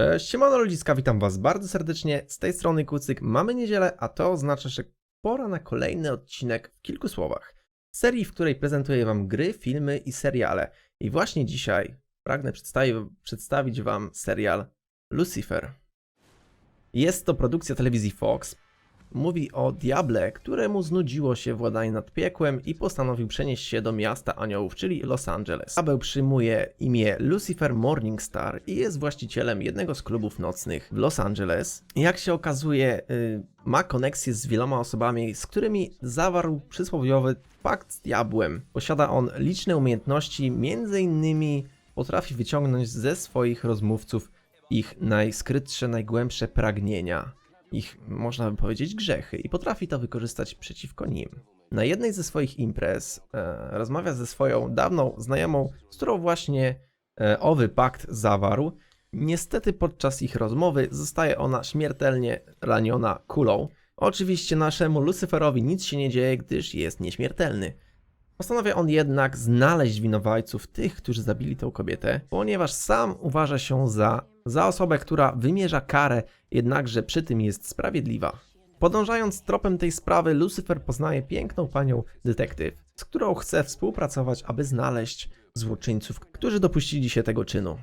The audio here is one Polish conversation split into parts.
Cześć, siemano ludziska, witam was bardzo serdecznie, z tej strony Kucyk, mamy niedzielę, a to oznacza, że pora na kolejny odcinek w kilku słowach. Serii, w której prezentuję wam gry, filmy i seriale. I właśnie dzisiaj pragnę przedstawić, przedstawić wam serial Lucifer. Jest to produkcja telewizji Fox. Mówi o diable, któremu znudziło się władanie nad piekłem i postanowił przenieść się do miasta aniołów, czyli Los Angeles. Diabeł przyjmuje imię Lucifer Morningstar i jest właścicielem jednego z klubów nocnych w Los Angeles. Jak się okazuje, y, ma koneksję z wieloma osobami, z którymi zawarł przysłowiowy pakt z diabłem. Posiada on liczne umiejętności, między innymi potrafi wyciągnąć ze swoich rozmówców ich najskrytsze, najgłębsze pragnienia, ich, można by powiedzieć, grzechy i potrafi to wykorzystać przeciwko nim. Na jednej ze swoich imprez e, rozmawia ze swoją dawną znajomą, z którą właśnie e, owy pakt zawarł. Niestety podczas ich rozmowy zostaje ona śmiertelnie raniona kulą. Oczywiście naszemu Lucyferowi nic się nie dzieje, gdyż jest nieśmiertelny. Postanawia on jednak znaleźć winowajców tych, którzy zabili tę kobietę, ponieważ sam uważa się za, za osobę, która wymierza karę, jednakże przy tym jest sprawiedliwa. Podążając tropem tej sprawy, Lucyfer poznaje piękną panią detektyw, z którą chce współpracować, aby znaleźć złoczyńców, którzy dopuścili się tego czynu.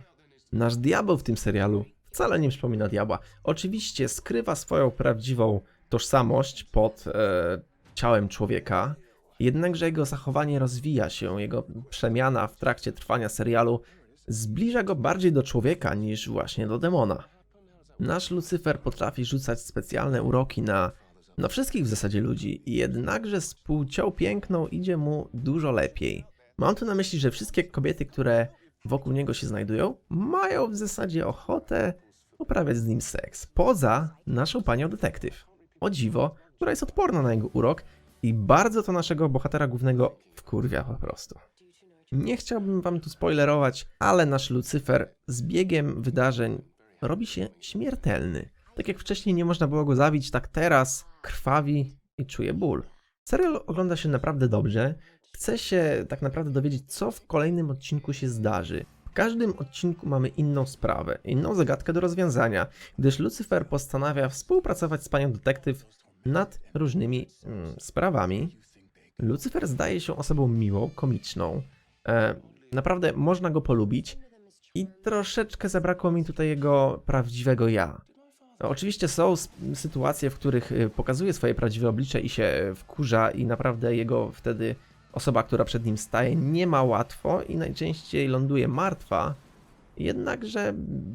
Nasz diabeł w tym serialu wcale nie przypomina diabła. Oczywiście skrywa swoją prawdziwą tożsamość pod e, ciałem człowieka, jednakże jego zachowanie rozwija się, jego przemiana w trakcie trwania serialu zbliża go bardziej do człowieka niż właśnie do demona. Nasz Lucyfer potrafi rzucać specjalne uroki na, na wszystkich w zasadzie ludzi, jednakże z płcią piękną idzie mu dużo lepiej. Mam tu na myśli, że wszystkie kobiety, które wokół niego się znajdują, mają w zasadzie ochotę uprawiać z nim seks. Poza naszą panią detektyw. O dziwo, która jest odporna na jego urok i bardzo to naszego bohatera głównego wkurwia po prostu. Nie chciałbym wam tu spoilerować, ale nasz Lucyfer z biegiem wydarzeń robi się śmiertelny. Tak jak wcześniej nie można było go zabić, tak teraz krwawi i czuje ból. Serial ogląda się naprawdę dobrze. Chce się tak naprawdę dowiedzieć, co w kolejnym odcinku się zdarzy. W każdym odcinku mamy inną sprawę, inną zagadkę do rozwiązania, gdyż Lucyfer postanawia współpracować z panią detektyw nad różnymi mm, sprawami. Lucyfer zdaje się osobą miłą, komiczną. E, naprawdę można go polubić i troszeczkę zabrakło mi tutaj jego prawdziwego ja. No, oczywiście są sytuacje, w których y, pokazuje swoje prawdziwe oblicze i się wkurza i naprawdę jego wtedy osoba, która przed nim staje, nie ma łatwo i najczęściej ląduje martwa. Jednakże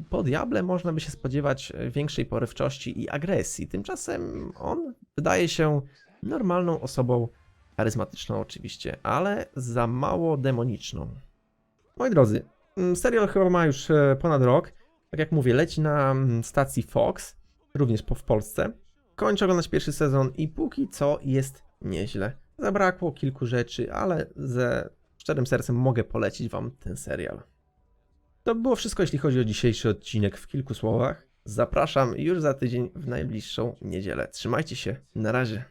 po diable można by się spodziewać e, większej porywczości i agresji. Tymczasem on wydaje się normalną osobą, charyzmatyczną oczywiście, ale za mało demoniczną. Moi drodzy, mm, serial chyba ma już e, ponad rok. Tak jak mówię, leci na mm, stacji Fox, również w Polsce. Kończę oglądać pierwszy sezon i póki co jest nieźle. Zabrakło kilku rzeczy, ale ze szczerym sercem mogę polecić wam ten serial. To było wszystko, jeśli chodzi o dzisiejszy odcinek w kilku słowach. Zapraszam już za tydzień w najbliższą niedzielę. Trzymajcie się, na razie.